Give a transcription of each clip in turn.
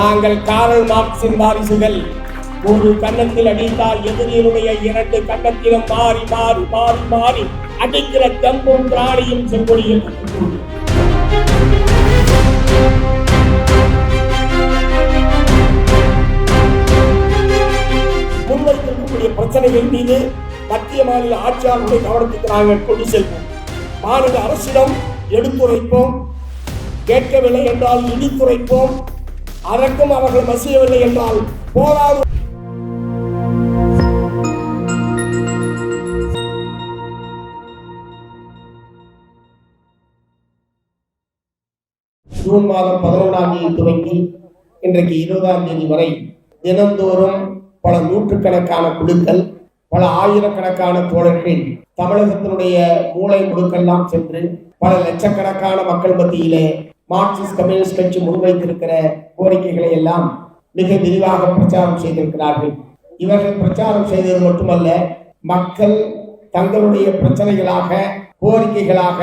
நாங்கள் காரல் மார்க்சின் வாரிசுகள். ஒரு கன்னத்தில் அடித்தால் எதிரியினுடைய இரண்டு கன்னத்திலும் மாறி மாறி மாறி மாறி அடிக்கிற தெம்பும் பிராணியும் செங்கொடியில் முன்வைத்திருக்கக்கூடிய பிரச்சனைகள் மீது மத்திய மாநில ஆட்சியாளருடைய கவனத்துக்கு நாங்கள் கொண்டு செல்வோம். மாநில அரசிடம் எடுத்துரைப்போம். கேட்கவில்லை என்றால் இடித்துரைப்போம். அதற்கும் அவர்கள் மசியவில்லை என்றால் போராடும் ஜூன் மாதம் பதினொன்றாம் தேதி துவங்கி இன்றைக்கு இருபதாம் தேதி வரை தினந்தோறும் பல நூற்றுக்கணக்கான குழுக்கள் பல ஆயிரக்கணக்கான தோழர்கள் தமிழகத்தினுடைய மூளை முழுக்கெல்லாம் சென்று பல லட்சக்கணக்கான மக்கள் மத்தியிலே மார்க்சிஸ்ட் கம்யூனிஸ்ட் கட்சி முன்வைத்திருக்கிற கோரிக்கைகளை எல்லாம் மிக விரிவாக பிரச்சாரம் செய்திருக்கிறார்கள். இவர்கள் பிரச்சாரம் செய்தது மட்டுமல்ல மக்கள் தங்களுடைய பிரச்சனைகளாக கோரிக்கைகளாக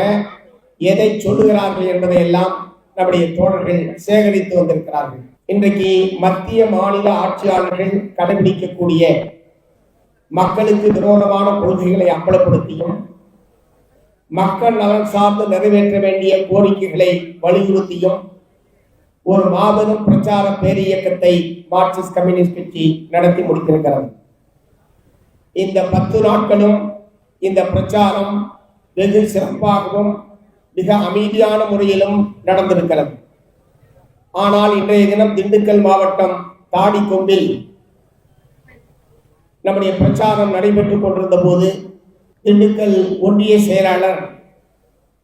எதை சொல்லுகிறார்கள் என்பதை எல்லாம் நம்முடைய தோழர்கள் சேகரித்து வந்திருக்கிறார்கள். இன்றைக்கு மத்திய மாநில ஆட்சியாளர்கள் கடைபிடிக்கக்கூடிய மக்களுக்கு விரோதமான கொள்கைகளை அம்பலப்படுத்தியும் மக்கள் நலன் சார்ந்து நிறைவேற்ற வேண்டிய கோரிக்கைகளை வலியுறுத்தியும் ஒரு மாபெரும் பிரச்சார பேரியக்கத்தை மார்க்சிஸ்ட் கம்யூனிஸ்ட் கட்சி நடத்தி முடித்திருக்கிறது. இந்த பத்து நாட்களும் இந்த பிரச்சாரம் வெகு சிறப்பாகவும் மிக அமைதியான முறையிலும் நடந்திருக்கிறது. ஆனால் இன்றைய தினம் திண்டுக்கல் மாவட்டம் தாடிக்கொம்பில் நம்முடைய பிரச்சாரம் நடைபெற்றுக் கொண்டிருந்த போது திண்டுக்கல் ஒன்றிய செயலாளர்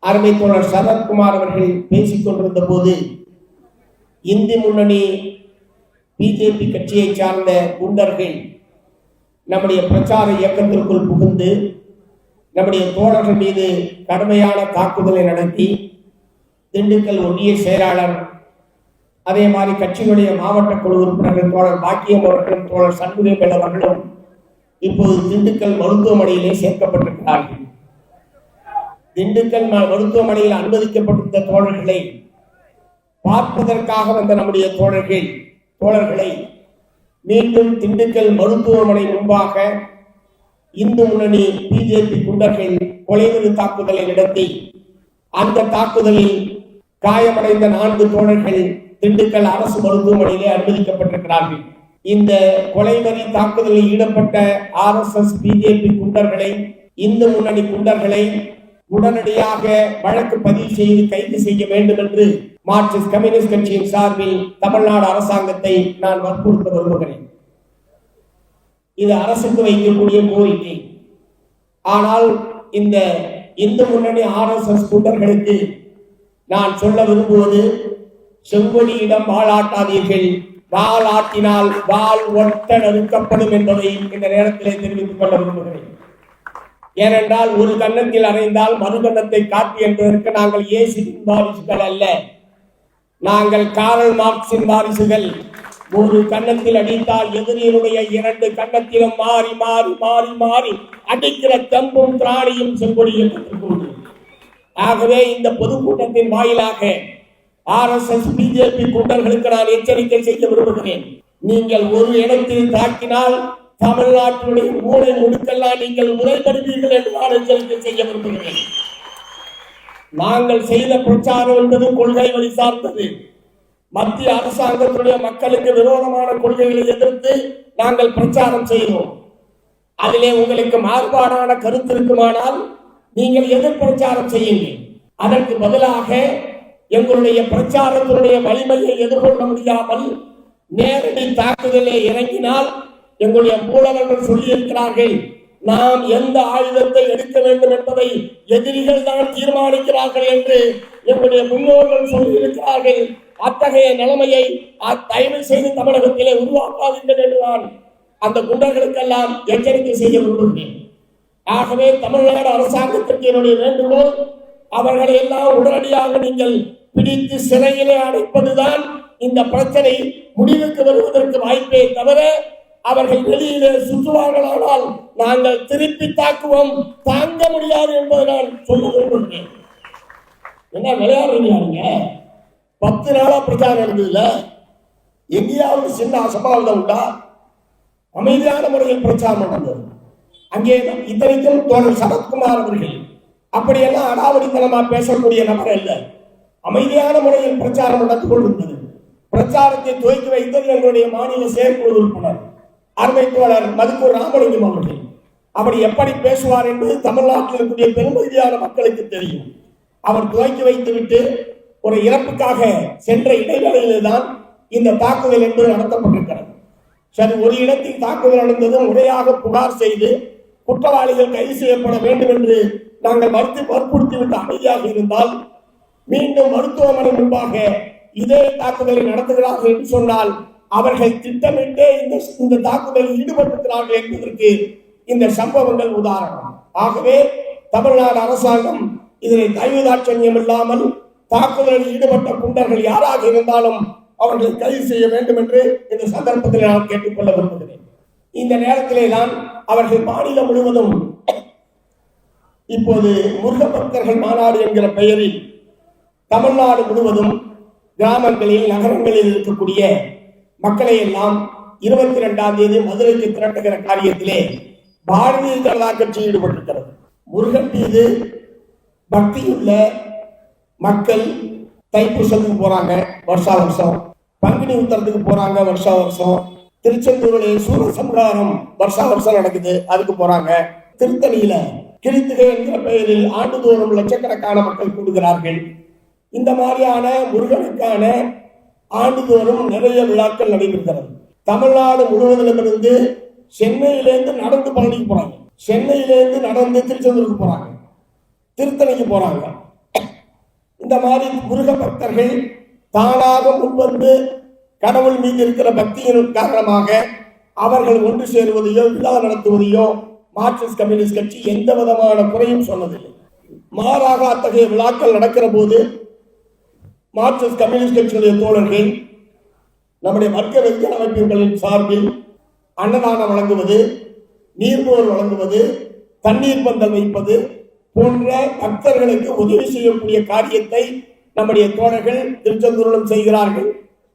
அருமை தோழர் சரத்குமார் அவர்கள் பேசிக் கொண்டிருந்த போது இந்தி முன்னணி பிஜேபி கட்சியை சார்ந்த குண்டர்கள் நம்முடைய பிரச்சார இயக்கத்திற்குள் புகுந்து நம்முடைய தோழர்கள் மீது கடுமையான தாக்குதலை நடத்தி திண்டுக்கல் ஒன்றிய செயலாளர் அதே மாதிரி கட்சியினுடைய மாவட்ட குழு உறுப்பினர்கள் தோழர் பாக்கியம் அவர்களும் தோழர் சண்முகம் அவர்களும் இப்போது திண்டுக்கல் மருத்துவமனையிலே சேர்க்கப்பட்டிருக்கிறார்கள். திண்டுக்கல் மருத்துவமனையில் அனுமதிக்கப்பட்டிருந்த தோழர்களை பார்ப்பதற்காக வந்த நம்முடைய தோழர்கள் தோழர்களை மீண்டும் திண்டுக்கல் மருத்துவமனை முன்பாக இந்து முன்னணி பிஜேபி குண்டர்கள் கொலைவெறி தாக்குதலை நடத்தி அந்த தாக்குதலில் காயமடைந்த நான்கு தோழர்கள் திண்டுக்கல் அரசு மருத்துவமனையிலே அனுமதிக்கப்பட்டிருக்கிறார்கள். இந்த கொலைவரி தாக்குதலில் ஈடுபட்ட ஆர் எஸ் எஸ் பிஜேபி குண்டர்களை இந்து முன்னணி குண்டர்களை உடனடியாக வழக்கு பதிவு செய்து கைது செய்ய வேண்டும் என்று மார்க்சிஸ்ட் கம்யூனிஸ்ட் கட்சியின் சார்பில் தமிழ்நாடு அரசாங்கத்தை நான் வற்புறுத்த விரும்புகிறேன். இது அரசுக்கு வைக்கக்கூடிய கோரிக்கை. ஆனால் இந்த இந்து முன்னணி ஆர்எஸ்எஸ் கூட்டர்களுக்கு நான் சொல்ல விரும்புவது செங்கொடியிடம் வாழாட்டாதீர்கள். வாள் ஆட்டினால் வாள் ஒட்ட நறுக்கப்படும் என்பதை இந்த நேரத்திலே தெரிவித்துக் கொள்ள விரும்புகிறேன். ஏனென்றால் ஒரு கன்னத்தில் அறைந்தால் மறு கன்னத்தை காட்டி என்பதற்கு நாங்கள் இயேசுவின் வாரிசுகள் அல்ல. நாங்கள் காரல் மார்க்சின் வாரிசுகள். ஒரு கன்னத்தில் அடித்தால் எதிரியினுடைய இரண்டு கன்னத்திலும் மாறி மாறி மாறி மாறி அடிக்கிற தம்பும் திராணியும் செங்கொடியும் ஆகவே இந்த பொதுக்கூட்டத்தின் வாயிலாக ஆர் எஸ் எஸ் பிஜேபி கூட்டர்களுக்கு நான் எச்சரிக்கை செய்ய விரும்புகிறேன். நீங்கள் ஒரு இடத்தில் தாக்கினால் தமிழ்நாட்டினுடைய மூளை முடுக்கெல்லாம் நீங்கள் முறைப்படுவீர்கள் என்று நான் எச்சரிக்கை செய்ய விரும்புகிறேன். நாங்கள் செய்த பிரச்சாரம் என்பது கொள்கை வழி சார்ந்தது. மத்திய அரசாங்கத்துடைய மக்களுக்கு விரோதமான கொள்கைகளை எதிர்த்து நாங்கள் பிரச்சாரம் செய்தோம். அதிலே உங்களுக்கு மாறுபாடான கருத்து இருக்குமானால் நீங்கள் எதிர் பிரச்சாரம் செய்யுங்கள். அதற்கு பதிலாக எங்களுடைய பிரச்சாரத்தினுடைய வலிமையை எதிர்கொள்ள முடியாமல் நேரடி தாக்குதலே இறங்கினால் எங்களுடைய மூலவர்கள் சொல்லியிருக்கிறார்கள் நாம் எந்த ஆயுதத்தை எடுக்க வேண்டும் என்பதை எதிரிகள் தான் தீர்மானிக்கிறார்கள் என்று எங்களுடைய முன்னோர்கள் சொல்லியிருக்கிறார்கள். அத்தகைய நிலைமையை தயவு செய்து தமிழகத்திலே உருவாக்காதீர்கள் என்று நான் அந்த குண்டர்களுக்கெல்லாம் எச்சரிக்கை செய்ய விரும்புகிறேன். ஆகவே தமிழ்நாடு அரசாங்கத்திற்கு என்னுடைய வேண்டுகோள் அவர்களை எல்லாம் உடனடியாக நீங்கள் பிடித்து சிறையிலே அடைப்பதுதான் இந்த பிரச்சனை. முடிவுக்கு வருவதற்கு வாய்ப்பே தவிர அவர்கள் வெளியிலே சுற்றுவார்களானால் நாங்கள் திருப்பி தாக்குவோம். தாங்க முடியாது என்பதை நான் சொல்ல விரும்புகிறேன் என்ன விளையாடுறீங்க பத்து நாளா பிரச்சாரம் நடந்ததுல? எங்கேயாவது சின்ன அசம்பாவிதம் உண்டா? அமைதியான முறையில் பிரச்சாரம் நடந்தது. அங்கே இத்தனைக்கும் தோழர் சரத்குமார் அவர்கள். அப்படியெல்லாம் அடாவடித்தனமா பேசக்கூடிய நபர் இல்லை அமைதியான முறையில் பிரச்சாரம் நடந்து கொண்டிருந்தது. பிரச்சாரத்தை துவக்கி வைத்தது எங்களுடைய மாநில செயற்குழு உறுப்பினர் அருமை தோழர் மதுக்கூர் ராமலிங்கம் அவர்கள். அவர் எப்படி பேசுவார் என்பது தமிழ்நாட்டில் இருக்கக்கூடிய பெரும்பகுதியான மக்களுக்கு தெரியும். அவர் துவக்கி வைத்துவிட்டு ஒரு இறப்புக்காக சென்ற இடைவேளையிலே தான் இந்த தாக்குதல் என்பது நடத்தப்பட்டிருக்கிறது. சரி ஒரு இடத்தில் தாக்குதல் நடந்ததும் முறையாக புகார் செய்து குற்றவாளிகள் கைது செய்யப்பட வேண்டும் என்று நாங்கள் மறுத்து வற்புறுத்திவிட்டு அமைதியாக இருந்தால் மீண்டும் மருத்துவமனை முன்பாக இதே தாக்குதலை நடத்துகிறார்கள் என்று சொன்னால் அவர்கள் திட்டமிட்டே இந்த இந்த தாக்குதலில் ஈடுபட்டிருக்கிறார்கள் என்பதற்கு இந்த சம்பவங்கள் உதாரணம். ஆகவே தமிழ்நாடு அரசாங்கம் இதனை தயவுதாட்சண்யம் இல்லாமல் தாக்குதலில் ஈடுபட்ட குண்டர்கள் யாராக இருந்தாலும் அவர்களை கைது செய்ய வேண்டும் என்று இந்த சந்தர்ப்பத்தில் நான் கேட்டுக்கொள்ள விரும்புகிறேன். இந்த நேரத்திலே தான் அவர்கள் மாநிலம் முழுவதும் இப்போது முருக பக்தர்கள் மாநாடு என்கிற பெயரில் தமிழ்நாடு முழுவதும் கிராமங்களில் நகரங்களில் இருக்கக்கூடிய மக்களை எல்லாம் இருபத்தி இரண்டாம் தேதி மதுரைக்கு திரட்டுகிற காரியத்திலே பாரதிய ஜனதா கட்சி ஈடுபட்டிருக்கிறது. முருகன் மீது பக்தியுள்ள மக்கள் தைப்பூசத்துக்கு போறாங்க வருஷா வருஷம். பங்குனி உத்தரத்துக்கு போறாங்க வருஷா வருஷம். திருச்செந்தூரில் சூரிய சம்ஹாரம் வருஷா வருஷம் நடக்குது அதுக்கு போறாங்க. திருத்தணியில கிழித்துகை என்கிற பெயரில் ஆண்டுதோறும் லட்சக்கணக்கான மக்கள் கூடுகிறார்கள். இந்த மாதிரியான முருகனுக்கான ஆண்டுதோறும் நிறைய விழாக்கள் நடைபெறுகிறது. தமிழ்நாடு முழுவதிலுமிருந்து சென்னையிலேருந்து நடந்து பழனிக்கு போறாங்க. சென்னையிலேருந்து நடந்து திருச்செந்தூருக்கு போறாங்க. திருத்தணிக்கு போறாங்க. இந்த மாதிரி முருக பக்தர்கள் தானாக முன்வந்து கடவுள் மீது இருக்கிற பக்தியின் காரணமாக அவர்கள் ஒன்று சேருவதையோ விழா நடத்துவதையோ மார்க்சிஸ்ட் கம்யூனிஸ்ட் கட்சி எந்த விதமான குறையும் சொன்னதில்லை. மாறாக அத்தகைய விழாக்கள் நடக்கிற போது மார்க்சிஸ்ட் கம்யூனிஸ்ட் கட்சியுடைய தோழர்கள் நம்முடைய வர்க்க வெகுஜன அமைப்புகளின் சார்பில் அன்னதானம் வழங்குவது நீர்போர் வழங்குவது தண்ணீர் பந்தல் வைப்பது போன்ற பக்தர்களுக்கு உதவி செய்யக்கூடிய காரியத்தை நம்முடைய தோழர்கள் திருச்செந்தூரிலும் செய்கிறார்கள்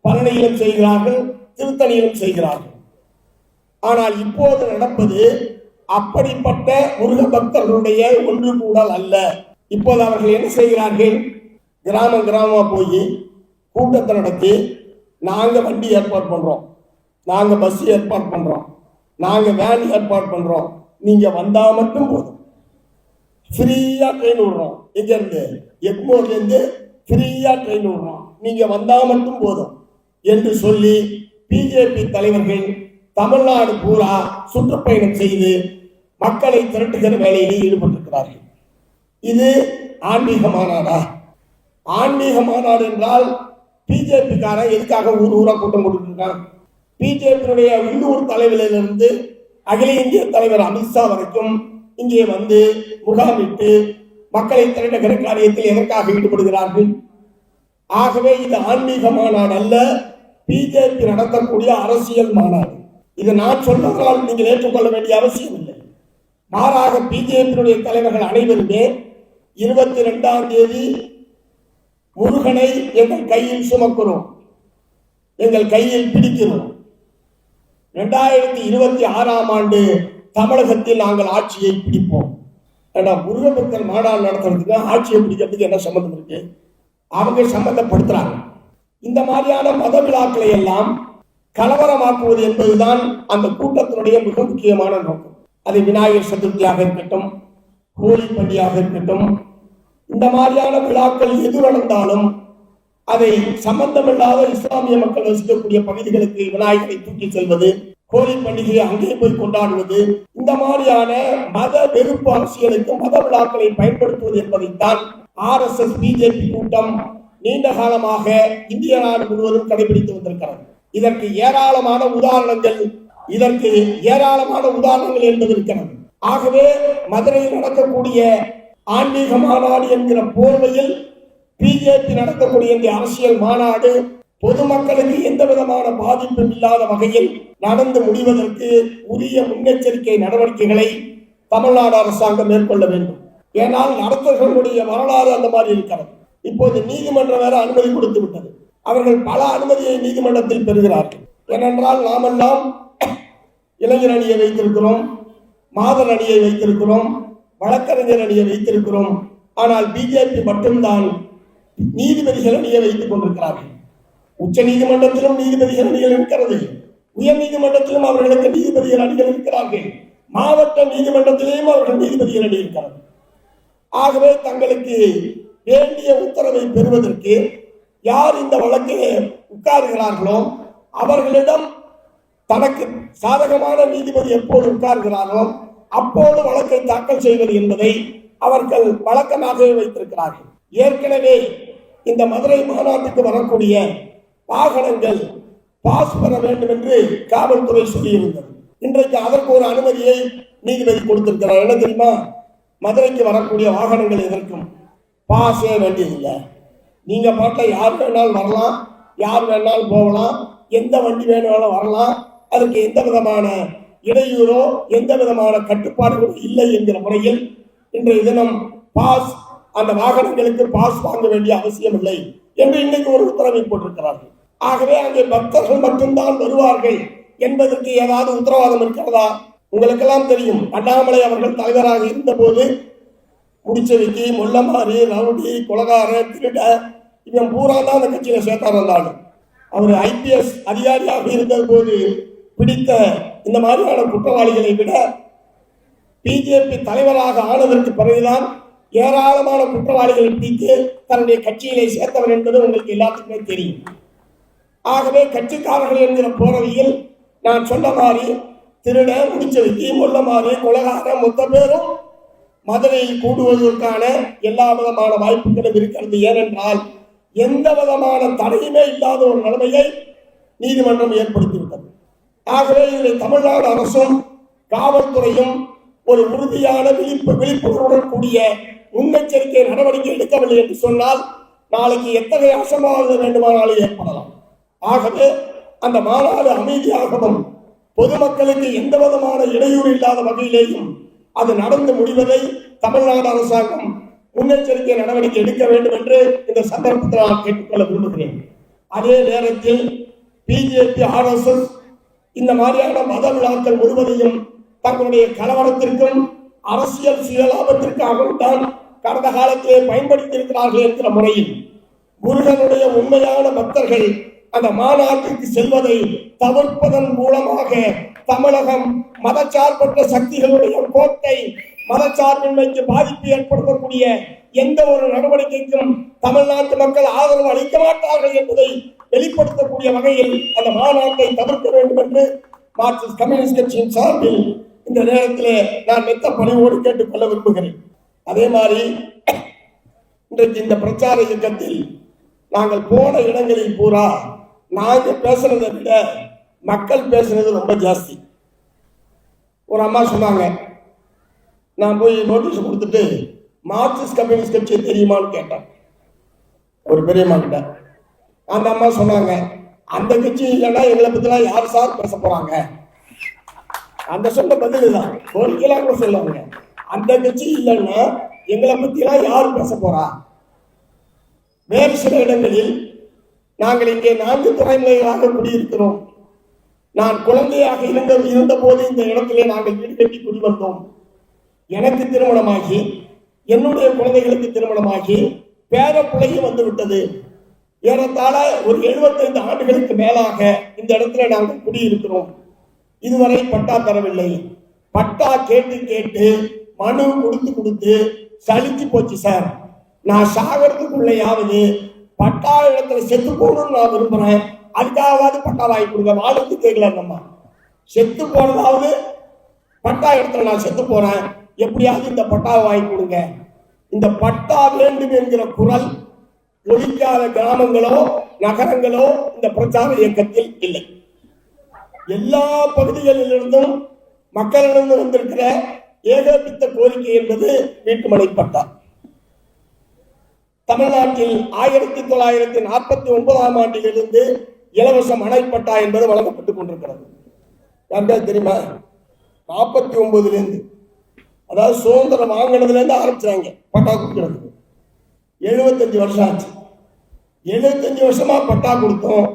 பழனியிலும் செய்கிறார்கள் திருத்தணியிலும் செய்கிறார்கள். ஆனால் இப்போது நடப்பது அப்படிப்பட்ட முருக பக்தர்களுடைய ஒன்று கூடல் அல்ல. இப்போது அவர்கள் என்ன செய்கிறார்கள்? கிராமம் கிராமமா போய் கூட்டத்தை நடத்தி நாங்க வண்டி ஏற்பாடு பண்றோம். நாங்க பஸ் ஏற்பாடு பண்றோம். நாங்க வேன் ஏற்பாடு பண்றோம். நீங்க வந்தா மட்டும் போதும். ஃப்ரீயா ட்ரெயின் விடுறோம். எங்க இருந்து? எக்மோர்ல இருந்து ஃப்ரீயா ட்ரெயின் விடுறோம். நீங்க வந்தா மட்டும் போதும். என்று சொல்லி பிஜேபி தலைவர்கள் தமிழ்நாடு பூரா சுற்றுப்பயணம் செய்து மக்களை திரட்டுகிற வேலையில் ஈடுபட்டிருக்கிறார்கள். இது ஆன்மீக மாநாடா? ஆன்மீக மாநாடு என்றால் பிஜேபிக்காரன் எதுக்காக ஊர் ஊரா கூட்டம் கொடுத்துருக்கான் பிஜேபியினுடைய உள்ளூர் தலைவரிலிருந்து அகில இந்திய தலைவர் அமித்ஷா வரைக்கும் இங்கே வந்து முகாமிட்டு மக்களை திரட்டுகிற காரியத்தில் எதற்காக ஈடுபடுகிறார்கள்? ஆகவே இது ஆன்மீக மாநாடு அல்ல பிஜேபி நடத்தக்கூடிய அரசியல் மாநாடு. இது நான் சொன்னதால் நீங்கள் ஏற்றுக்கொள்ள வேண்டிய அவசியம் இல்லை. மாறாக பிஜேபியினுடைய தலைவர்கள் அனைவருமே இருபத்தி ரெண்டாம் தேதி முருகனை எங்கள் கையில் சுமக்கிறோம். எங்கள் கையில் பிடிக்கிறோம். இரண்டாயிரத்தி இருபத்தி ஆறாம் ஆண்டு தமிழகத்தில் நாங்கள் ஆட்சியை பிடிப்போம். ஏன்னா முருகபக்தர் மாநாடு நடத்துறதுக்கு ஆட்சியை பிடிக்கிறதுக்கு என்ன சம்மந்தம் இருக்கு? அவங்க சம்பந்தப்படுத்துறாங்க இந்த மாதிரியான மத விழாக்களை எல்லாம் கலவரமாக்குவது என்பதுதான் அந்த கூட்டத்தினுடைய மிக முக்கியமான நோக்கம். அது விநாயகர் சதுர்த்தியாக இருக்கட்டும் ஹோலி பண்டிகையாக இருக்கட்டும் இந்த மாதிரியான விழாக்கள் எது நடந்தாலும் அதை சம்பந்தமில்லாத இஸ்லாமிய மக்கள் வசிக்கக்கூடிய பகுதிகளுக்கு விநாயகரை தூக்கி செல்வது கோயில் பண்டிகையை அங்கே போய் கொண்டாடுவது இந்த மாதிரியான மத வெறுப்பு அரசியலுக்கு மத விழாக்களை பயன்படுத்துவது என்பதைத்தான் ஆர் எஸ் எஸ் பிஜேபி கூட்டம் நீண்ட காலமாக இந்திய நாடு முழுவதும் கடைபிடித்து வந்திருக்கிறது. இதற்கு ஏராளமான உதாரணங்கள் இதற்கு ஏராளமான உதாரணங்கள் என்பது இருக்கிறது. ஆகவே மதுரையில் நடக்கக்கூடிய ஆன்மீக மாநாடு என்கிற போர்வையில் பிஜேபி நடத்தக்கூடிய இந்த அரசியல் மாநாடு பொதுமக்களுக்கு எந்த விதமான பாதிப்பும் இல்லாத வகையில் நடந்து முடிவதற்கு உரிய முன்னெச்சரிக்கை நடவடிக்கைகளை தமிழ்நாடு அரசாங்கம் மேற்கொள்ள வேண்டும். ஏனால் நடத்தர்களுடைய வரலாறு அந்த மாதிரி இருக்கிறது. இப்போது நீதிமன்றம் வேற அனுமதி கொடுத்து விட்டது. அவர்கள் பல அனுமதியை நீதிமன்றத்தில் பெறுகிறார்கள். ஏனென்றால் நாமெல்லாம் இளைஞர் அணியை வைத்திருக்கிறோம் மாதர் அணியை வைத்திருக்கிறோம் வழக்கறிஞர் அணியை வைத்திருக்கிறோம். ஆனால் பிஜேபி மட்டும்தான் நீதிபதிகள் அணியை வைத்துக் கொண்டிருக்கிறார்கள். உச்ச நீதிமன்றத்திலும் நீதிபதிகள் அணிகள் இருக்கிறது. உயர் நீதிமன்றத்திலும் அவர்களுக்கு நீதிபதிகள் அணிகள் இருக்கிறார்கள். மாவட்ட நீதிமன்றத்திலேயும் அவர்கள் நீதிபதிகள் அணி இருக்கிறது. ஆகவே தங்களுக்கு வேண்டிய உத்தரவை பெறுவதற்கு யார் இந்த வழக்கில் உட்காருகிறார்களோ அவர்களிடம் தனக்கு சாதகமான நீதிபதி எப்போது உட்காருகிறாரோ அப்போது வழக்கை தாக்கல் செய்வது என்பதை அவர்கள் வழக்கமாகவே வைத்திருக்கிறார்கள். ஏற்கனவே இந்த மதுரை மாநாட்டுக்கு வரக்கூடிய வாகனங்கள் பாஸ் பெற வேண்டும் என்று காவல்துறை சொல்லியிருந்தது. இன்றைக்கு அதற்கு ஒரு அனுமதியை நீதிபதி கொடுத்திருக்கிறார். என்ன தெரியுமா? மதுரைக்கு வரக்கூடிய வாகனங்கள் எதற்கும் பாஸே வேண்டியதில்லை. நீங்க பாட்டில் யார் வேணாலும் வரலாம் யார் வேணாலும் போகலாம் எந்த வண்டி வேணாலும் வரலாம் அதற்கு எந்த விதமான இடையூறோ எந்த விதமான கட்டுப்பாடுகளும் இல்லை என்கிற முறையில் இன்றைய தினம் பாஸ் அந்த வாகனங்களுக்கு பாஸ் வாங்க வேண்டிய அவசியம் இல்லை என்று இன்னைக்கு ஒரு உத்தரவை போட்டிருக்கிறார்கள். ஆகவே அங்கே பக்தர்கள் மட்டும்தான் வருவார்கள் என்பதற்கு ஏதாவது உத்தரவாதம் இருக்கிறதா? உங்களுக்கெல்லாம் தெரியும் அண்ணாமலை அவர்கள் தலைவராக இருந்தபோது முடிச்சவிக்கி முள்ளமாரி ரவுடி குலகார திருட இவன் பூரா தான் அந்த கட்சியில சேர்த்தார் வந்தாலும் அவர் ஐபிஎஸ் அதிகாரியாக இருந்த போது பிடித்த இந்த மாதிரியான குற்றவாளிகளை விட பிஜேபி தலைவராக ஆனதற்கு பிறகுதான் ஏராளமான குற்றவாளிகளை பிடித்து தன்னுடைய கட்சியிலே சேர்த்தவர் என்பது உங்களுக்கு எல்லாத்துக்குமே தெரியும். ஆகவே கட்சிக்காரர்கள் என்கிற போரவையில் நான் சொன்ன மாதிரி திருட முடிச்சவிக்கி முள்ளமாரி கொலகார மொத்த பேரும் மதுரையில் கூடுவதற்கான எல்லா விதமான வாய்ப்புகளும் இருக்கிறது. ஏனென்றால் எந்த விதமான தடையுமே இல்லாத ஒரு நிலைமையை நீதிமன்றம் ஏற்படுத்தி ஆகவே இதை தமிழ்நாடு அரசும் காவல்துறையும் ஒரு உறுதியான விழிப்பு விழிப்புணர்வுடன் கூடிய முன்னெச்சரிக்கை நடவடிக்கை எடுக்கவில்லை என்று சொன்னால் நாளைக்கு எத்தகைய அசம்பாவிதம் வேண்டுமானாலும் ஏற்படலாம். ஆகவே அந்த மாநாடு அமைதியாகவும் பொதுமக்களுக்கு எந்த விதமான இடையூறு இல்லாத வகையிலேயும் அது நடந்து முடிவதை தமிழ்நாடு அரசாங்கம் முன்னெச்சரிக்கை நடவடிக்கை எடுக்க வேண்டும் என்று இந்த சந்தர்ப்பத்தில் நான் கேட்டுக்கொள்ள விரும்புகிறேன். அதே நேரத்தில் பிஜேபி ஆர்எஸ்எஸ் இந்த மாதிரியான மத விழாக்கள் முழுவதையும் தங்களுடைய கலவரத்திற்கும் அரசியல் சுயலாபத்திற்காகவும் தான் கடந்த காலத்திலே பயன்படுத்தியிருக்கிறார்கள் என்கிற முறையில் முருகனுடைய உண்மையான பக்தர்கள் அந்த மாநாட்டிற்கு செல்வதை தவிர்ப்பதன் மூலமாக தமிழகம் மதச்சார்பற்ற சக்திகளுடைய கோட்டை மதச்சார்பின்மைக்கு பாதிப்பு ஏற்படுத்தக்கூடிய எந்த ஒரு நடவடிக்கைக்கும் தமிழ்நாட்டு மக்கள் ஆதரவு அளிக்க மாட்டார்கள் என்பதை வெளிப்படுத்தக்கூடிய வகையில் அந்த மாநாட்டை தவிர்க்க வேண்டும் என்று மார்க்சிஸ்ட் கம்யூனிஸ்ட் கட்சியின் சார்பில் இந்த நேரத்திலே நான் மெத்த பணிவோடு கேட்டுக்கொள்ள விரும்புகிறேன். அதே மாதிரி இன்றைக்கு இந்த பிரச்சார இயக்கத்தில் நாங்கள் போன இடங்களில் பூரா நாங்கள் பேசுறதை விட மக்கள் பேசுறது ரொம்ப ஜாஸ்தி. ஒரு அம்மா சொன்னாங்க நான் போய் நோட்டீஸ் கொடுத்துட்டு மார்க்சிஸ்ட் கம்யூனிஸ்ட் கட்சி தெரியுமான்னு கேட்டேன். ஒரு பெரியம்மா கிட்ட. அந்த அம்மா சொன்னாங்க அந்த கட்சி இல்லைன்னா எங்களை பத்திலாம் யார் சார் பேச போறாங்க? அந்த சொன்ன பதில் தான். கோரிக்கையெல்லாம் கூட சொல்லுவாங்க. அந்த கட்சி இல்லைன்னா எங்களை பத்திலாம் யார் பேச போறா? வேறு சில இடங்களில் நாங்கள் இங்கே நான்கு தலைமுறைகளாக குடியிருக்கிறோம். நான் குழந்தையாக இருந்த இருந்த போது இந்த இடத்திலே நாங்கள் வீடு கட்டி குடிவந்தோம். எனக்கு திருமணமாகி என்னுடைய குழந்தைகளுக்கு திருமணமாகி பேர பிள்ளையும் வந்து விட்டது. ஏறத்தாழ ஒரு 75 ஆண்டுகளுக்கு மேலாக இந்த இடத்துல நாங்கள் குடியிருக்கிறோம். இதுவரை பட்டா தரவில்லை. பட்டா கேட்டு கேட்டு மனு கொடுத்து கொடுத்து சலிச்சு போச்சு சார். நான் சாகிறதுக்குள்ளையாவது பட்டா இடத்துல செத்து போகணும்னு நான் விரும்புறேன். அதுக்காகவாவது பட்டா வாங்கி கொடுங்க. வாழ்த்து கேட்கல நம்ம செத்து போனதாவது பட்டா இடத்துல நான் செத்து போறேன். எப்படியாவது இந்த பட்டாவை வாங்கி கொடுங்க. இந்த பட்டா வேண்டும் என்கிற குரல் ஒழிக்காத கிராமங்களோ நகரங்களோ இந்த பிரச்சார இயக்கத்தில் இல்லை. எல்லா பகுதிகளிலிருந்தும் மக்களிடம் வந்திருக்கிற ஏகோபித்த கோரிக்கை என்பது வீட்டுமனை பட்டா. தமிழ்நாட்டில் ஆயிரத்தி தொள்ளாயிரத்தி நாற்பத்தி ஒன்பதாம் ஆண்டிலிருந்து இலவச மனைப்பட்டா என்பது வழங்கப்பட்டுக் கொண்டிருக்கிறது. தெரியுமா? நாற்பத்தி ஒன்பதுலேருந்து. அதாவது சுதந்திரம் வாங்கினதுலேருந்து ஆரம்பிச்சாங்க பட்டா கொடுக்கறதுக்கு. எழுபத்தஞ்சு வருஷம் ஆச்சு. எழுபத்தஞ்சு வருஷமாக பட்டா கொடுத்தோம்.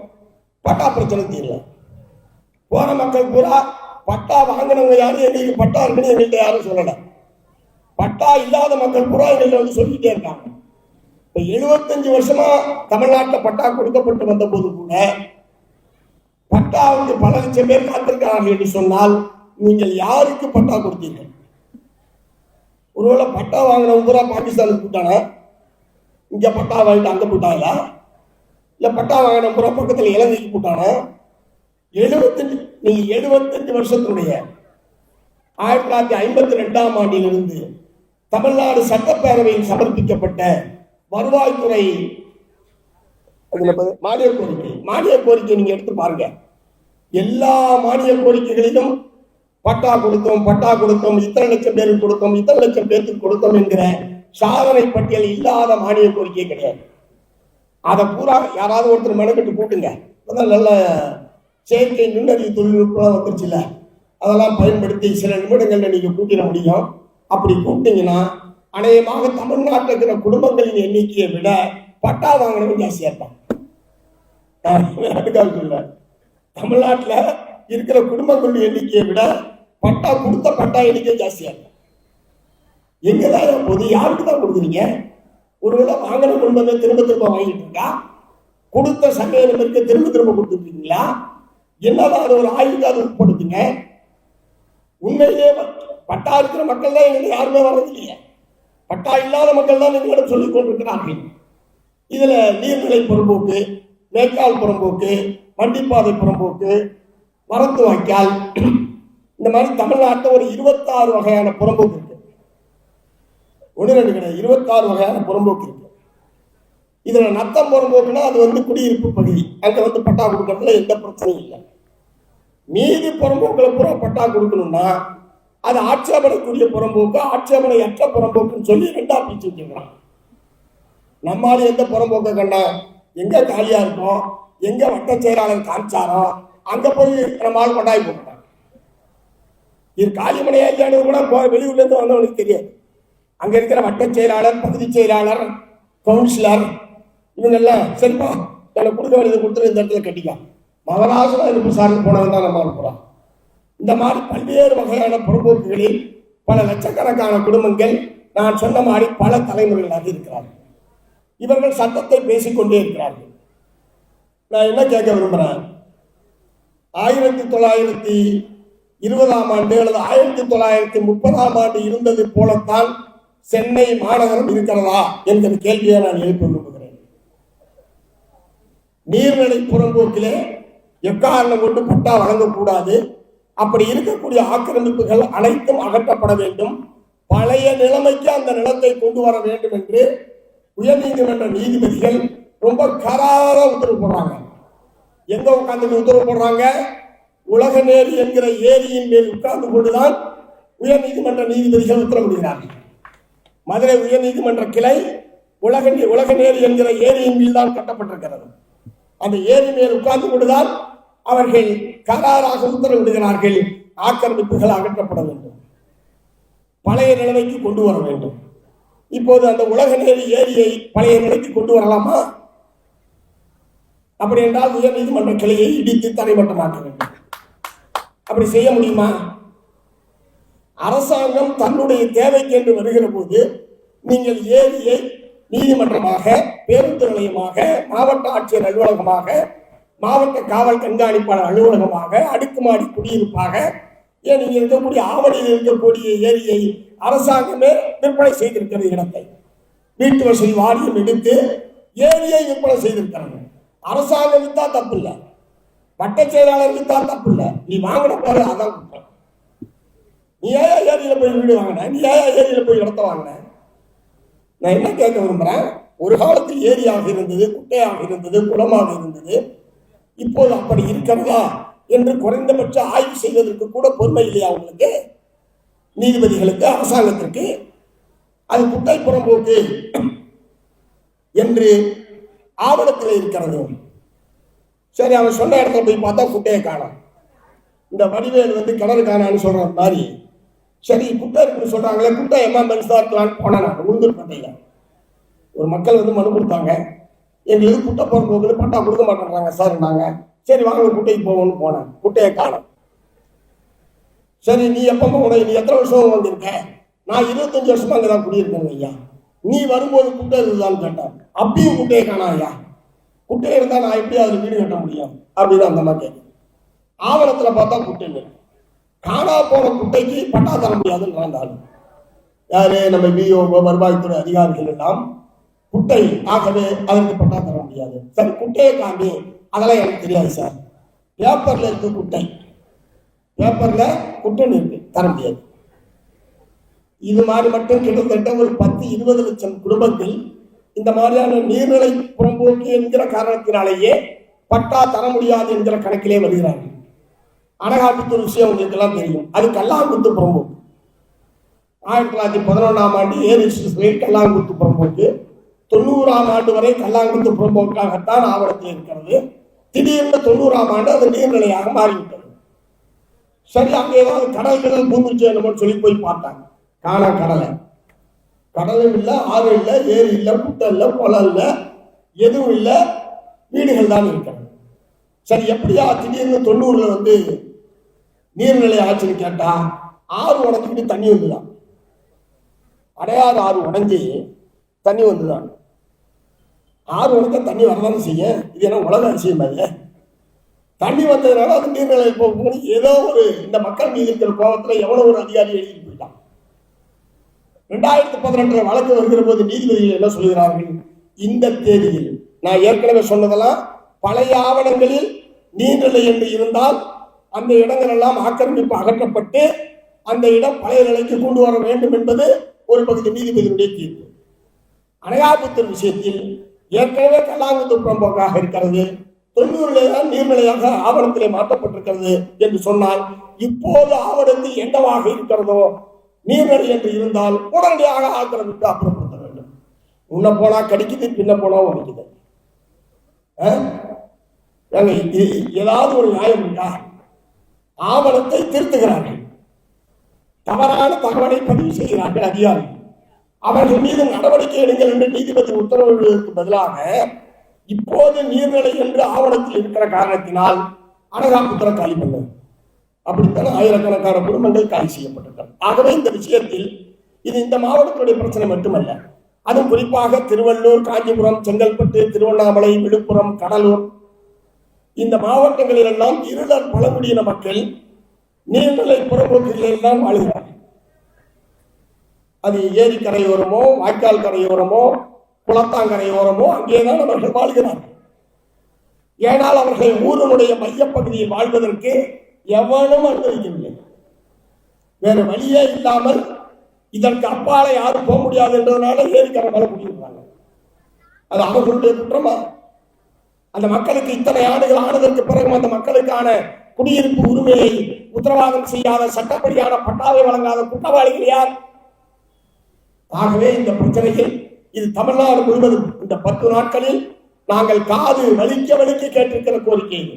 பட்டா பிரச்சனை தீரல. போன மக்கள் பூரா பட்டா வாங்கினவங்க யாரும் எங்களுக்கு பட்டா இருக்குன்னு எங்கள்கிட்ட யாரும் சொல்லலை. பட்டா இல்லாத மக்கள் பூரா எங்கள்கிட்ட வந்து சொல்லிட்டே இருக்காங்க. இப்போ எழுபத்தஞ்சு வருஷமா தமிழ்நாட்டில் பட்டா கொடுக்கப்பட்டு வந்த போது கூட பட்டாவுக்கு பல லட்சம் பேர் காத்திருக்கிறார்கள் என்று சொன்னால் நீங்கள் யாருக்கு பட்டா கொடுத்தீர்கள்? ஒருவேளை பட்டா வாங்கினவங்க பூரா பாகிஸ்தானுக்கு போட்டானா இங்கே பட்டா வாங்கிட்டு அங்கே போட்டாங்களா இல்லை பட்டா வாங்கின பூரா பக்கத்தில் இலங்கைக்கு போட்டானா எழுபத்தஞ்சு நீங்க எழுபத்தஞ்சு வருஷத்தினுடைய ஆயிரத்தி தொள்ளாயிரத்தி ஐம்பத்தி ரெண்டாம் ஆண்டிலிருந்து தமிழ்நாடு சட்டப்பேரவையில் சமர்ப்பிக்கப்பட்ட வருவாய்த்துறை மானிய கோரிக்கை. மானிய கோரிக்கை நீங்க எடுத்து பாருங்க. எல்லா மானிய கோரிக்கைகளிலும் பட்டா கொடுத்தோம் பட்டா கொடுத்தோம் இத்தனை லட்சம் பேருக்கு கொடுத்தோம் இத்தனை லட்சம் பேருக்கு கொடுத்தோம் என்கிற சாதனை பட்டியல் இல்லாத மானிய கோரிக்கை கிடையாது. அதை பூரா யாராவது ஒருத்தர் மெனக்கெட்டு கூட்டுங்க இப்பதான் நல்ல செயற்கை நுண்ணறிவு தொழில்நுட்பம் வந்துருச்சுல்ல அதெல்லாம் பயன்படுத்தி சில நிமிடங்கள்ல நீங்க கூட்டிட முடியும். அப்படி கூப்பிட்டீங்கன்னா அநேகமாக தமிழ்நாட்டில் இருக்கிற குடும்பங்களின் எண்ணிக்கையை விட பட்டா வாங்கினவங்க ஜாஸ்தியா இருப்பாங்க. நான் அதுக்காக சொல்ல தமிழ்நாட்டில் இருக்கிற குடும்பங்களின் எண்ணிக்கையை விட பட்டா கொடுத்த பட்டா எண்ணிக்கை ஜாஸ்தியா இருக்கும் எங்கதான் போது யாருக்கு தான் கொடுக்குறீங்க? ஒருவேளை வாங்கின குடும்பமே திரும்ப திரும்ப வாங்கிட்டு இருக்கா? கொடுத்த சமய நம்பருக்கு திரும்ப திரும்ப கொடுத்துருக்கீங்களா என்னதான் அது ஒரு ஆய்வுக்கு அது உட்படுத்துங்க. உண்மையிலே பட்டா இருக்கிற மக்கள் தான் எங்களுக்கு யாருமே வர்றது இல்லையே பட்டா இல்லாத மக்கள் தான் எங்களிடம் சொல்லிக் கொண்டிருக்கிறார்கள். இதுல நீர்நிலை புறம்போக்கு மேற்கால் புறம்போக்கு வண்டிப்பாதை புறம்போக்கு மரத்து வாய்க்கால் இந்த மாதிரி தமிழ்நாட்டில் ஒரு இருபத்தாறு வகையான புறம்போக்கு இருக்கு. ஒன்று ரெண்டு கிடையாது. இருபத்தாறு வகையான புறம்போக்கு இருக்கு. இதுல நத்தம் புறம்போக்குன்னா அது வந்து குடியிருப்பு பகுதி. அங்க வந்து பட்டா கொடுக்கறதுல எந்த பிரச்சனையும் இல்லை. மீதி புறம்போக்குல பூரா பட்டா கொடுக்கணும்னா அது ஆட்சேபனைக்குரிய புறம்போக்கு ஆட்சேபனையற்ற புறம்போக்குன்னு சொல்லி ரெண்டா பிரிச்சு வச்சுக்கிறான். நம்மால் எந்த புறம்போக்கை கண்ட எங்க காலியா இருக்கும் எங்க வட்ட செயலாளர் காமிச்சாரோ அங்க போய் நம்மால் கொண்டாய் போட்டான் இது காலிமனையா இல்லையானது கூட வெளியூர்லேருந்து வந்தவனுக்கு தெரியாது. அங்க இருக்கிற வட்ட செயலாளர் பகுதி செயலாளர் கவுன்சிலர் இவங்கெல்லாம் சரிப்பா எனக்கு கொடுக்க வேண்டியது கொடுத்துரு இந்த இடத்துல கட்டிக்கா. மகராசுரம் இருப்பு சார்ந்து போனவன் தான் நம்ம அனுப்புறோம் இந்த மாதிரி பல்வேறு வகையான பொறுப்போக்குகளில் பல லட்சக்கணக்கான குடும்பங்கள் நான் சொன்ன மாதிரி பல தலைமுறைகளாக இருக்கிறார்கள். இவர்கள் சத்தத்தை பேசிக்கொண்டே இருக்கிறார்கள். நான் என்ன கேட்க விரும்புகிறேன் ஆயிரத்தி தொள்ளாயிரத்தி இருபதாம் ஆண்டு அல்லது ஆயிரத்தி தொள்ளாயிரத்தி முப்பதாம் ஆண்டு இருந்தது போலத்தான் சென்னை மாநகரம் இருக்கிறதா என்கிற கேள்வியை நான் எழுப்ப விரும்புகிறேன். நீர்நிலை புறம்போக்கிலே எக்காரணம் கொண்டு பட்டா வழங்கக்கூடாது. அப்படி இருக்கக்கூடிய ஆக்கிரமிப்புகள் அனைத்தும் அகற்றப்பட வேண்டும். பழைய நிலைமைக்கு அந்த நிலத்தை கொண்டு வர வேண்டும் என்று உயர்நீதிமன்ற நீதிபதிகள் ரொம்ப கரார உத்தரவு போடுறாங்க. எங்க உட்காந்து உத்தரவு போடுறாங்க? உலகநேரி என்கிற ஏரியின் மேல் உட்கார்ந்து கொண்டுதான் உயர்நீதிமன்ற நீதிபதிகள் உத்தரவிடுகிறார்கள். மதுரை உயர்நீதிமன்ற கிளை உலக உலக நேரி என்கிற ஏரியின் மீது தான் கட்டப்பட்டிருக்கிறது. அந்த ஏரி மேல் உட்கார்ந்து கொண்டுதான் அவர்கள் கராராக உத்தரவிடுகிறார்கள். ஆக்கிரமிப்புகள் அகற்றப்பட வேண்டும். பழைய நிலைமைக்கு கொண்டு வர வேண்டும். இப்போது அந்த உலக நேரி ஏரியை பழைய நிலைக்கு கொண்டு வரலாமா? அப்படி என்றால் உயர்நீதிமன்ற கிளையை இடித்து தரைமட்டமாக்க வேண்டும். அப்படி செய்ய முடியுமா? அரசாங்கம் தன்னுடைய தேவைக்கு என்று வருகிற போது நீங்கள் ஏரியை நீதிமன்றமாக பேருந்து நிலையமாக மாவட்ட ஆட்சியர் அலுவலகமாக மாவட்ட காவல் கண்காணிப்பாளர் அலுவலகமாக அடுக்குமாடி குடியிருப்பாக ஏன் நீங்க இருக்கக்கூடிய ஆவணியில் இருக்கக்கூடிய ஏரியை அரசாங்கமே விற்பனை செய்திருக்கிறது இடத்தை. வீட்டு வசதி வாரியம் எடுத்து ஏரியை விற்பனை செய்திருக்கிறது அரசாங்கம் தான் தப்பு இல்லை வட்ட செயலாளருக்கு தான் தப்பு இல்லை. நீ வாங்கின பாரு அதான். குற்றம் நீ ஏயா ஏரியில போய் வீடு வாங்கின? நீ ஏன் ஏரியில போய் இடத்த வாங்கின? நான் என்ன கேட்க விரும்புறேன்? ஒரு காலத்தில் ஏரியாக இருந்தது குட்டையாக இருந்தது குளமாக இருந்தது. இப்போது அப்படி இருக்கிறதா என்று குறைந்தபட்ச ஆய்வு செய்வதற்கு கூட பொறுமை இல்லையா உங்களுக்கு? நீதிபதிகளுக்கு அரசாங்கத்திற்கு. அது குட்டை புறம்போக்கு என்று ஆவணத்தில் இருக்கிறது. சரி அவன் சொன்ன இடத்துல போய் பார்த்தா குட்டையை காணும். இந்த வடிவேல் வந்து கிணறு காணான்னு சொல்ற மாதிரி. சரி குட்டை இருக்குன்னு சொல்கிறாங்களே குட்டை எம்மா மனுஷா இருக்கலான்னு போனேன் நான் உளுந்தூர் பட்டையில. ஒரு மக்கள் வந்து மனு கொடுத்தாங்க. எங்களுக்கு குட்டை போகிறதுக்கு பட்டா கொடுக்க மாட்டேங்கிறாங்க சார் நாங்க சரி வாங்க குட்டைக்கு போவோம்னு போனேன். குட்டையை காணும். சரி நீ எப்போ போன நீ எத்தனை வருஷம் வந்திருக்க? நான் இருபத்தஞ்சு வருஷமா அங்கே தான் குடியிருக்கேங்க ஐயா. நீ வரும்போது குட்டை இருக்குதான்னு கேட்டேன். அப்பயும் குட்டையை காணா ஐயா. குட்டை இருந்தால் நான் எப்படி அதில் வீடு கட்ட முடியும்? அப்படின்னு அந்த மாதிரி கேட்குது. ஆவணத்தில் பார்த்தா குட்டை இல்லை. காணா போன குட்டைக்கு பட்டா தர முடியாதுன்னு ஆளு யாரு? நம்ம பிஓ வருவாய்த்துறை அதிகாரிகள் எல்லாம் குட்டை ஆகவே அதற்கு பட்டா தர முடியாது. சரி குட்டையை காமி அதெல்லாம் எனக்கு தெரியாது சார். பேப்பர்ல இருக்கு குட்டை. பேப்பர்ல குட்டைன்னு இருக்கு. தர முடியாது. இது மாதிரி மட்டும் கிட்டத்தட்ட ஒரு பத்து இருபது லட்சம் குடும்பத்தில் இந்த மாதிரியான நீர்நிலை புறம்போக்கு என்கிற காரணத்தினாலேயே பட்டா தர முடியாது என்கிற கணக்கிலே வருகிறார்கள். அனகாபுத்தூர் விஷயம் உங்களுக்கு எல்லாம் தெரியும். அது கல்லாங்குத்து புறம்போக்கு. ஆயிரத்தி தொள்ளாயிரத்தி பதினொன்றாம் ஆண்டு ஏர் இன்ஸ்டியூஷனில் கல்லாங்குத்து புறம்போக்கு. தொண்ணூறாம் ஆண்டு வரை கல்லாங்குத்து புறம்போக்காகத்தான் ஆவணத்தில் இருக்கிறது. திடீர்னு தொண்ணூறாம் ஆண்டு அது நீர்நிலையாக மாறிவிட்டது. சரி அங்கே ஏதாவது கடல் கடல் பூந்துருச்சு என்னமோ சொல்லி போய் பார்த்தாங்க. காணா கடலை. கடலும் இல்லை ஆறு இல்லை ஏரி இல்லை குட்டை இல்லை குளம் இல்லை எதுவும் இல்லை வீடுகள் தான் இருக்கிறது. சரி எப்படியா திடீர்னு தொண்ணூறுல வந்து நீர்நிலை ஆச்சுன்னு கேட்டா ஆறு உடஞ்சிக்கிட்டு தண்ணி வந்துதான். அடையாறு ஆறு உடைஞ்சி தண்ணி வந்துதான். ஆறு உடஞ்ச தண்ணி வரதானே செய்ய இது என்ன உலக அதிசயம் அது தண்ணி வந்ததுனால அது நீர்நிலை போகும்போது ஏதோ ஒரு இந்த மக்கள் மீது இருக்கிற எவ்வளோ ஒரு அதிகாரி எழுதிட்டு போயிட்டான். ரெண்டாயிரத்தி பதினெட்டுல வழக்கு வருகிற போது நீதிபதிகள் என்ன சொல்கிறார்கள்? இந்த தேதியில். நான் ஏற்கனவே சொன்னதெல்லாம் பழைய ஆவணங்களில் நீர்நிலை என்று இருந்தால் அந்த இடங்கள் எல்லாம் ஆக்கிரமிப்பு அகற்றப்பட்டு அந்த இடம் பழைய நிலைக்கு கொண்டு வர வேண்டும் என்பது ஒரு பகுதி நீதிபதியினுடைய தீர்ப்பு. அணையாபுத்தர் விஷயத்தில் ஏற்கனவே கல்லாங்குத்து புறம்போக்காக இருக்கிறது. தொண்ணூறுல தான் நீர்நிலையாக ஆவணத்திலே மாற்றப்பட்டிருக்கிறது என்று சொன்னால் இப்போது ஆவணத்தில் என்னவாக இருக்கிறதோ நீர்நிலை என்று இருந்தால் உடனடியாக ஆக்கிரமித்து அப்புறப்படுத்த வேண்டும். முன்ன போனா கடிக்குது பின்ன போனா உடைக்குது ஏதாவது ஒரு நியாயம் உண்டா? ஆவணத்தை திருத்துகிறார்கள். தவறான தகவலை பதிவு செய்கிறார்கள் அதிகாரி. அவர்கள் மீது நடவடிக்கை எடுங்கள் என்று நீதிபதி உத்தரவிடுவதற்கு பதிலாக இப்போது நீர்நிலை என்று ஆவணத்தில் இருக்கிற காரணத்தினால் அனகாபுத்திர காலி பண்ணது அப்படித்தான் ஆயிரக்கணக்கான குடும்பங்கள் காலி செய்யப்பட்டிருக்கிறது. ஆகவே இந்த விஷயத்தில் இது இந்த மாவட்டத்துடைய பிரச்சனை மட்டுமல்ல. அதுவும் குறிப்பாக திருவள்ளூர் காஞ்சிபுரம் செங்கல்பட்டு திருவண்ணாமலை விழுப்புரம் கடலூர். இந்த மாவட்டங்களில் எல்லாம் இருளர் பழங்குடியின மக்கள் நீர்நிலை புறப்போக்குகளில் வாழ்கிறார்கள். அது ஏரி கரையோரமோ வாய்க்கால் கரையோரமோ குளத்தாங்கரையோரமோ அங்கேதான் அவர்கள் வாழ்கிறார்கள். ஏனால் அவர்கள் ஊரனுடைய மையப்பகுதியில் வாழ்வதற்கு எவனும் அனுமதிக்கவில்லை. வேறு வழியே இல்லாமல் இதற்கு அப்பால யாரும் போக முடியாது என்றதுனால ஏரிக்கார மேல குடியிருந்தாங்க அது அவர்களுடைய குற்றமா? அந்த மக்களுக்கு இத்தனை ஆண்டுகள் ஆனதற்கு பிறகு அந்த மக்களுக்கான குடியிருப்பு உரிமையை உத்தரவாதம் செய்யாத சட்டப்படியான பட்டாவை வழங்காத குற்றவாளிகள் யார்? ஆகவே இந்த பிரச்சனையில் இது தமிழ்நாடு முழுவதும் இந்த பத்து நாட்களில் நாங்கள் காது வலிக்க வலிக்க கேட்டிருக்கிற கோரிக்கை இது.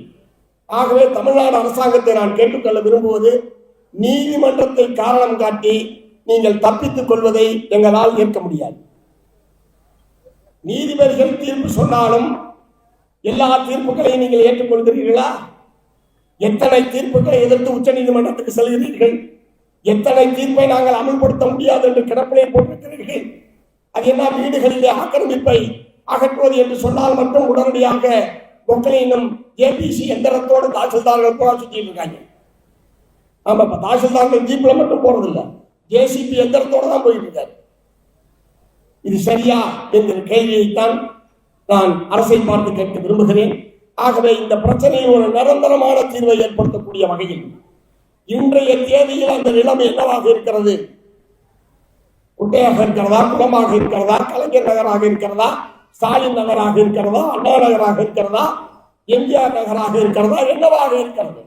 ஆகவே தமிழ்நாடு அரசாங்கத்தை நான் கேட்டுக்கொள்ள விரும்புவது நீதிமன்றத்தை காரணம் காட்டி நீங்கள் தப்பித்துக் கொள்வதை எங்களால் ஏற்க முடியாது. நீதிபதிகள் தீர்ப்பு சொன்னாலும் எல்லா தீர்ப்புகளையும் நீங்கள் ஏற்றுக்கொள்கிறீர்களா? எத்தனை தீர்ப்புகளை எதிர்த்து உச்ச நீதிமன்றத்துக்கு செல்கிறீர்கள்? எத்தனை தீர்ப்பை நாங்கள் அமல்படுத்த முடியாது என்று கிடப்பிலே போட்டிருக்கிறீர்கள்? அது என்ன வீடுகளிலே ஆக்கிரமிப்பை அகற்றுவது என்று சொன்னால் மட்டும் உடனடியாக பொக்கலையினும் ஏபிசி எந்திரத்தோடு தாசில்தார்கள் போக சுற்றிட்டு இருக்காங்க. ஆமா இப்ப தாசில்தார்கள் ஜீப்ல மட்டும் போறதில்ல. ஜேசிபி எந்திரத்தோடு தான் போயிட்டு இருக்காரு. இது சரியா என்கிற கேள்வியைத்தான் நான் அரசை பார்த்து கேட்க விரும்புகிறேன். ஆகவே இந்த பிரச்சனையை ஒரு நிரந்தரமான தீர்வை ஏற்படுத்தக்கூடிய வகையில் இன்றைய தேதியில் அந்த நிலைமை என்னவாக இருக்கிறது? குட்டையாக இருக்கிறதா குளமாக இருக்கிறதா கலைஞர் நகராக இருக்கிறதா ஸ்டாலின் நகராக இருக்கிறதா அண்ணா நகராக இருக்கிறதா எம்ஜிஆர் நகராக இருக்கிறதா என்னவாக இருக்கிறது?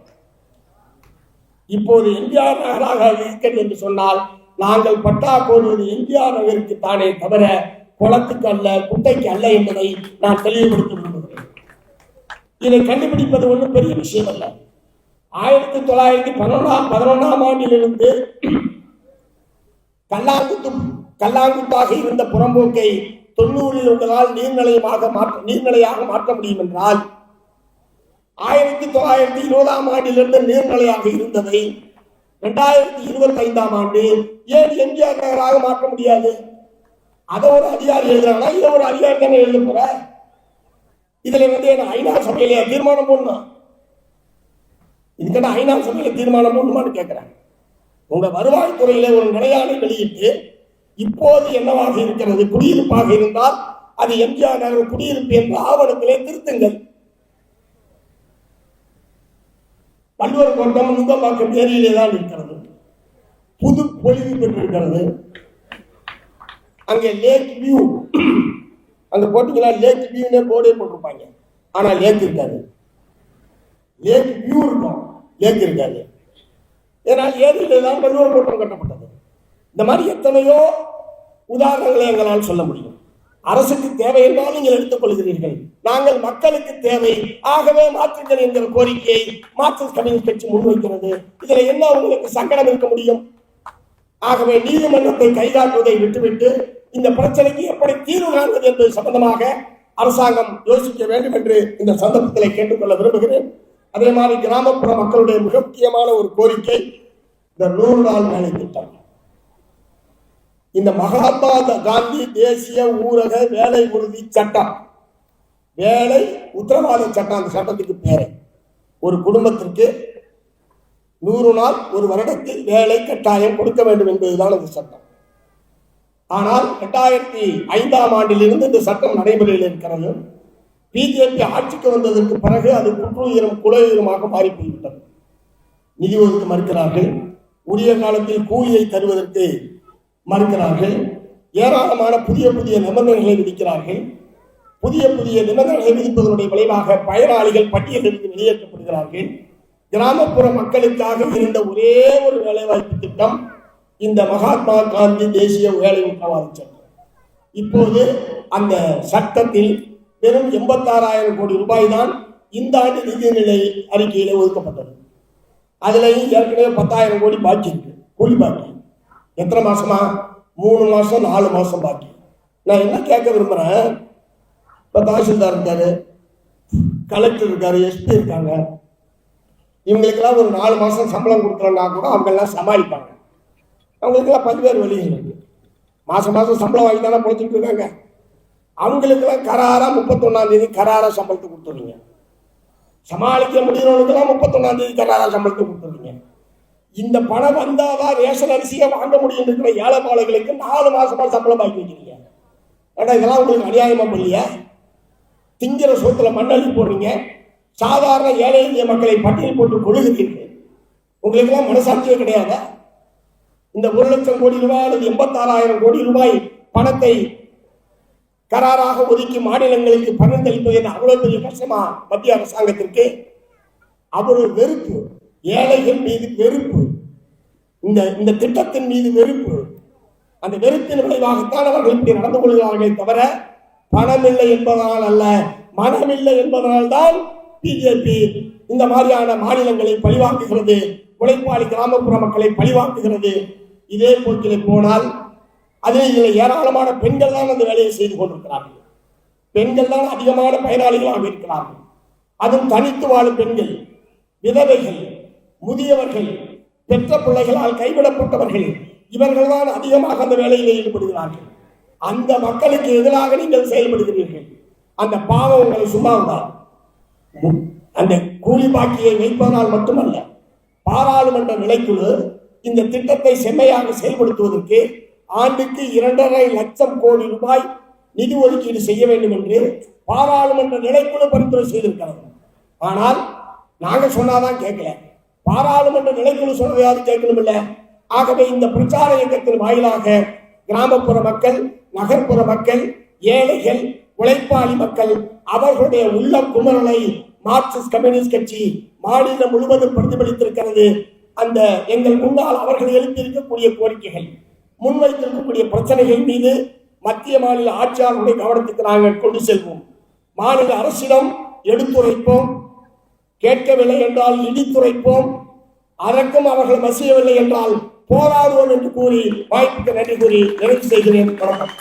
இப்போது எம்ஜிஆர் நகராக இருக்கிறது என்று சொன்னால் நாங்கள் பட்டா கோருவது எம்ஜிஆர் நகருக்கு தானே தவிர குளத்துக்கு அல்ல குட்டைக்கு அல்ல என்பதை நான் தெளிவுபடுத்த விரும்புகிறேன் இதை கண்டுபிடிப்பது ஒன்றும் பெரிய விஷயம் அல்ல ஆயிரத்தி தொள்ளாயிரத்தி பதினொன்றாம் பதினொன்றாம் ஆண்டிலிருந்து கல்லாங்குத்து கல்லாங்குத்தாக இருந்த புறம்போக்கை தொண்ணூறில் உங்களால் நீர்நிலையமாக மாற்ற நீர்நிலையாக மாற்ற முடியும் என்றால் ஆயிரத்தி தொள்ளாயிரத்தி இருபதாம் ஆண்டிலிருந்து நீர்நிலையாக இருந்ததை இரண்டாயிரத்தி இருபத்தி ஐந்தாம் ஆண்டு ஏன் எம்ஜிஆர் நகராக மாற்ற முடியாது? அதை ஒரு அதிகாரி எழுதுறாங்கன்னா இதை ஒரு அதிகாரி தானே எழுத போற? இதுல வந்து என்ன ஐநா சபையில தீர்மானம் போடணும். இதுக்கிட்ட ஐநா சபையில தீர்மானம் போடணுமான்னு கேட்கிறேன் உங்க வருவாய்த்துறையில ஒரு நிலையான வெளியிட்டு இப்போது என்னவாக இருக்கிறது? குடியிருப்பாக இருந்தால் அது எம்ஜிஆர் நகர் குடியிருப்பு என்ற ஆவணத்திலே திருத்துங்கள். வள்ளுவர் கோட்டம் நுங்கம்பாக்கம் ஏரியிலே தான் இருக்கிறது. புது பொலிவு பெற்றிருக்கிறது. அங்கே லேக் வியூ. அங்க போட்டீங்கன்னா லேக் வியூனே போர்டே போட்டிருப்பாங்க. ஆனா லேக் இருக்காது. லேக் வியூ இருக்கும். லேக் இருக்காது. ஏன்னா ஏரியிலே தான் வள்ளுவர் கோட்டம் கட்டப்பட்டது. இந்த மாதிரி எத்தனையோ உதாரணங்களை எங்களால் சொல்ல முடியும். அரசுக்கு தேவை என்றால் நீங்கள் எடுத்துக்கொள்கிறீர்கள் நாங்கள் மக்களுக்கு தேவை. ஆகவே மாற்றுங்கள் என்கிற கோரிக்கையை மார்க்சிஸ்ட் கம்யூனிஸ்ட் கட்சி முன்வைக்கிறது. இதுல என்ன உங்களுக்கு சங்கடம் இருக்க முடியும்? ஆகவே நீதிமன்றத்தை கைதாக்குவதை விட்டுவிட்டு இந்த பிரச்சனைக்கு எப்படி தீர்வு காண்பது என்பது சம்பந்தமாக அரசாங்கம் யோசிக்க வேண்டும் என்று இந்த சந்தர்ப்பத்தில் கேட்டுக்கொள்ள விரும்புகிறேன். அதே மாதிரி கிராமப்புற மக்களுடைய மிக முக்கியமான ஒரு கோரிக்கை இந்த நூறு நாள் வேலை திட்டம். இந்த மகாத்மா காந்தி தேசிய ஊரக வேலை உறுதி சட்டம். வேலை உத்தரவாத சட்டம். அந்த சட்டத்துக்கு பேரு. ஒரு குடும்பத்திற்கு நூறு நாள் ஒரு வருடத்தில் வேலை கட்டாயம் கொடுக்க வேண்டும் என்பதுதான் அந்த சட்டம். ஆனால் இரண்டாயிரத்தி ஐந்தாம் ஆண்டிலிருந்து இந்த சட்டம் நடைமுறையில் இருக்கிறது. பிஜேபி ஆட்சிக்கு வந்ததற்கு பிறகு அது குற்றுயிரும் குலையுயரமாக மாறி போய்விட்டது நிதி ஒதுக்க மறுக்கிறார்கள். உரிய காலத்தில் கூலியை தருவதற்கு மறுக்கிறார்கள். ஏராளமான புதிய புதிய நிபந்தனைகளை விதிக்கிறார்கள். புதிய புதிய நிபந்தனைகளை விதிப்பதனுடைய விளைவாக பயனாளிகள் பட்டியலிருந்து வெளியேற்றப்படுகிறார்கள். கிராமப்புற மக்களுக்காக இருந்த ஒரே ஒரு வேலைவாய்ப்பு திட்டம் இந்த மகாத்மா காந்தி தேசிய வேலை உத்தரவாத சட்டம். இப்போது அந்த சட்டத்தில் வெறும் எண்பத்தாறாயிரம் கோடி ரூபாய் தான் இந்த ஆண்டு நிதிநிலை அறிக்கையில ஒதுக்கப்பட்டது. அதுலேயும் ஏற்கனவே பத்தாயிரம் கோடி பாக்கி இருக்கு. கூலி பாக்கி. எத்தனை மாசமா? மூணு மாசம் நாலு மாசம் பாக்கி. நான் என்ன கேட்க விரும்புறேன்? இப்ப தாசில்தார் இருக்காரு கலெக்டர் இருக்காரு எஸ்பி இருக்காங்க. இவங்களுக்கெல்லாம் ஒரு நாலு மாசம் சம்பளம் கொடுக்குறோன்னா கூட அவங்க எல்லாம் சமாளிப்பாங்க. அவங்களுக்கெல்லாம் பல்வேறு வழிகள் இருக்கு. மாசம் மாசம் சம்பளம் வாங்கி தானே பொழைச்சிட்டு இருக்காங்க. அவங்களுக்கெல்லாம் கராரா முப்பத்தொன்னாம் தேதி கராரா சம்பளத்தை கொடுத்துருங்க சமாளிக்க முடியறவங்களுக்கெல்லாம் முப்பத்தொன்னாம் தேதி கராரா சம்பளத்தை கொடுத்துருங்க இந்த பணம் வந்தாதான் ரேஷன் அரிசியை வாங்க முடியும் இருக்கிற ஏழை மாலைகளுக்கு நாலு மாசமா சம்பளம் பாக்கி வைக்கிறீங்க. ஏன்னா இதெல்லாம் உங்களுக்கு அநியாயமா இல்லையா திங்கிற சோத்துல மண்ணள்ளி போடுறீங்க. சாதாரண ஏழை எளிய மக்களை பட்டியல் போட்டு கொழுகிறீர்கள் உங்களுக்கு எல்லாம் மனசாட்சியே கிடையாது? இந்த ஒரு லட்சம் கோடி ரூபாய் அல்லது எண்பத்தாறாயிரம் கோடி ரூபாய் பணத்தை கராராக ஒதுக்கி மாநிலங்களுக்கு பணம் தெளிப்பது என்ற அவ்வளவு பெரிய கஷ்டமா மத்திய அரசாங்கத்திற்கு? அவ்வளவு வெறுப்பு. ஏழைகள் மீது வெறுப்பு. இந்த இந்த திட்டத்தின் மீது வெறுப்பு. அந்த வெறுப்பின் விளைவாகத்தான் அவர்கள் இப்படி நடந்து கொள்கிறார்களே தவிர பணம் இல்லை என்பதனால் அல்ல. மனம் இல்லை என்பதனால் தான் பிஜேபி இந்த மாதிரியான மாநிலங்களை பழிவாக்குகிறது. உழைப்பாளி கிராமப்புற மக்களை பழிவாக்குகிறது. இதே போக்கிலே போனால் அதில் இதில் ஏராளமான பெண்கள் தான் அந்த வேலையை செய்து கொண்டிருக்கிறார்கள். பெண்கள் தான் அதிகமான பயனாளிகளாக இருக்கிறார்கள். அதுவும் தனித்து வாழும் பெண்கள் விதவைகள் முதியவர்கள் பெற்ற பிள்ளைகளால் கைவிடப்பட்டவர்கள் இவர்கள் தான் அதிகமாக அந்த வேலையில் ஈடுபடுகிறார்கள். அந்த மக்களுக்கு எதிராக நீங்கள் செயல்படுகிறீர்கள். அந்த பாவம் உங்களை சும்மா விடாது. அந்த கூலி பாக்கியை வைப்பதனால் மட்டுமல்ல பாராளுமன்ற நிலைக்குழு இந்த திட்டத்தை செம்மையாக செயல்படுத்துவதற்கு ஆண்டுக்கு இரண்டரை லட்சம் கோடி ரூபாய் நிதி ஒதுக்கீடு செய்ய வேண்டும் என்று பாராளுமன்ற நிலைக்குழு பரிந்துரை செய்திருக்கிறது. ஆனால் நாங்கள் சொன்னாதான் கேட்கல. பாராளுமன்ற நிலைக்குழு சொல்றதையாவது கேட்கணும் இல்ல ஆகவே இந்த பிரச்சார இயக்கத்தின் வாயிலாக கிராமப்புற மக்கள் நகர்ப்புற மக்கள் ஏழைகள் உழைப்பாளி மக்கள் அவர்களுடைய உள்ள குமரலை மார்க்சிஸ்ட் கம்யூனிஸ்ட் கட்சி மாநிலம் முழுவதும் பிரதிபலித்திருக்கிறது. அந்த எங்கள் முன்னால் அவர்கள் எழுப்பியிருக்கக்கூடிய கோரிக்கைகள் முன்வைத்திருக்கக்கூடிய பிரச்சனைகள் மீது மத்திய மாநில ஆட்சியாளருடைய கவனத்துக்கு நாங்கள் கொண்டு செல்வோம். மாநில அரசிடம் எடுத்துரைப்போம். கேட்கவில்லை என்றால் இடித்துரைப்போம் அதற்கும் அவர்கள் மசியவில்லை என்றால் போராடுவோம் என்று கூறி வாய்ப்புக்கு நன்றி கூறி நிறைவு செய்கிறேன். வணக்கம்.